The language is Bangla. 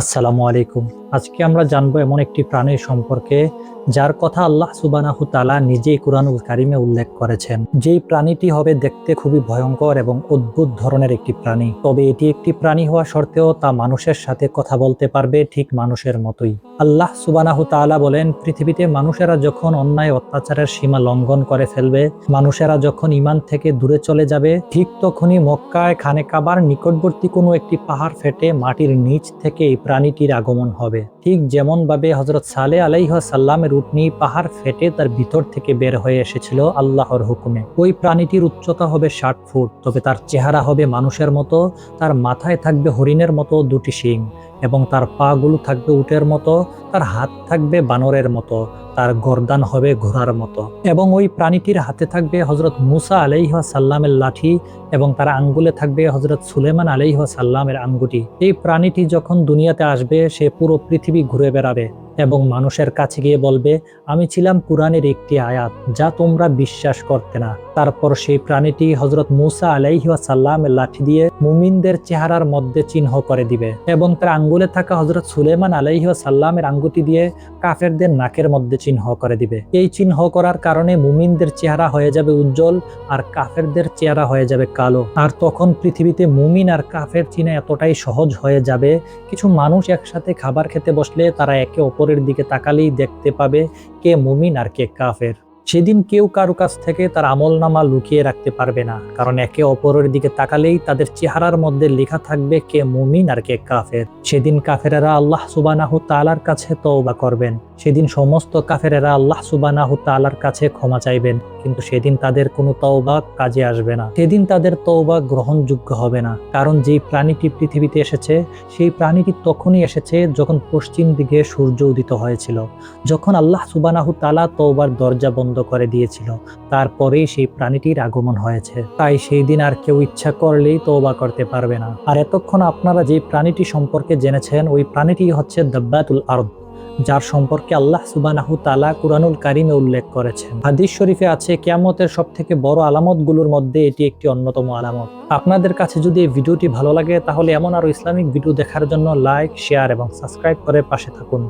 আসসালামু আলাইকুম। আজকে আমরা জানব এমন একটি প্রাণীর সম্পর্কে, যার কথা আল্লাহ সুবানাহু তালা নিজেই কুরআনুল কারিমে উল্লেখ করেছেন। যেই প্রাণীটি হবে দেখতে খুবই ভয়ঙ্কর এবং অদ্ভুত ধরনের একটি প্রাণী। তবে এটি একটি প্রাণী হওয়া সত্ত্বেও তা মানুষের সাথে কথা বলতে পারবে ঠিক মানুষের মতোই। আল্লাহ সুবানাহু তাআলা বলেন, পৃথিবীতে মানুষেরা যখন অন্যায় অত্যাচারের সীমা লঙ্ঘন করে ফেলবে, মানুষেরা যখন ইমান থেকে দূরে চলে যাবে, ঠিক তখনই মক্কায় খানে কাবার নিকটবর্তী কোনো একটি পাহাড় ফেটে মাটির নিচ থেকে এই প্রাণীটির আগমন হবে। ঠিক যেমন ভাবে হজরত সালে আলাইহ সাল্লামের উটনি পাহাড় ফেটে তার ভিতর থেকে বের হয়ে এসেছিল আল্লাহর হুকুমে। ওই প্রাণীটির উচ্চতা হবে ষাট ফুট, তবে তার চেহারা হবে মানুষের মতো, তার মাথায় থাকবে হরিণের মতো দুটি শিং। এবং তার পাগুলো থাকবে উটের মতো, তার হাত থাকবে বানরের মতো, তার গরদান হবে ঘোড়ার মতো। এবং ওই প্রাণীটির হাতে থাকবে হজরত মুসা আলাইহা সাল্লামের লাঠি এবং তার আঙ্গুলে থাকবে হজরত সুলেমান আলাইহা সাল্লামের আঙ্গুটি। এই প্রাণীটি যখন দুনিয়াতে আসবে, সে পুরো পৃথিবী ঘুরে বেড়াবে। এবং মানুষের কাছে গিয়ে বলবে, আমি ছিলাম কোরআনের একটি আয়াত যা তোমরা বিশ্বাস করতে না। তারপর সেই প্রাণীটি হজরত মুসা আলাইহি সাল্লামের লাঠি দিয়ে মুমিনদের চেহারার মধ্যে চিহ্ন করে দিবে এবং তার আঙ্গুলে থাকা হজরত সুলেমান আলাইহি সাল্লামের আঙ্গুটি দিয়ে কাফেরদের নাকের মধ্যে চিহ্ন করে দিবে। এই চিহ্ন করার কারণে মুমিনদের চেহারা হয়ে যাবে উজ্জ্বল আর কাফেরদের চেহারা হয়ে যাবে কালো। আর তখন পৃথিবীতে মুমিন আর কাফের চিনে এতটাই সহজ হয়ে যাবে, কিছু মানুষ একসাথে খাবার খেতে বসলে তারা একে অপরের দিকে তাকালেই দেখতে পাবে কে মুমিন আর কে কাফের। সেদিন কেউ কারও কাছ থেকে তার আমল নামা লুকিয়ে রাখতে পারবে না, কারণ একে অপরের দিকে তাকালেই তাদের চেহারার মধ্যে লেখা থাকবে কে মুমিন আর কে কাফের। সেদিন কাফেরেরা আল্লাহ সুবানাহু তালার কাছে তওবা করবেন। সেদিন সমস্ত কাফেরেরা আল্লাহ সুবানাহু তালার কাছে ক্ষমা চাইবেন, কিন্তু সেদিন তাদের কোনো তওবা কাজে আসবে না। সেদিন তাদের তওবা গ্রহণযোগ্য হবে না, কারণ যেই প্রাণীটি পৃথিবীতে এসেছে, সেই প্রাণীটি তখনই এসেছে যখন পশ্চিম দিকে সূর্য উদিত হয়েছিল। যখন আল্লাহ সুবানাহু তালা তওবার দরজা বন্ধ করে দিয়েছিল। তারপরেই সেই প্রাণীটির আগমন হয়েছে। তাই সেই দিন আর কেউ ইচ্ছা করলেই তওবা করতে পারবে না। আর এতক্ষণ আপনারা যে প্রাণীটি সম্পর্কে জেনেছেন, ওই প্রাণীটি হচ্ছে দাব্বাতুল আরব যার সম্পর্কে আল্লাহ সুবানাহু তালা কুরআনুল কারিমে উল্লেখ করেছেন। হাদিস শরীফে আছে, কেয়ামতের সব থেকে বড় আলামতগুলোর মধ্যে এটি একটি অন্যতম আলামত। আপনাদের কাছে যদি এই ভিডিওটি ভালো লাগে, তাহলে এমন আরও ইসলামিক ভিডিও দেখার জন্য লাইক, শেয়ার এবং সাবস্ক্রাইব করে পাশে থাকুন।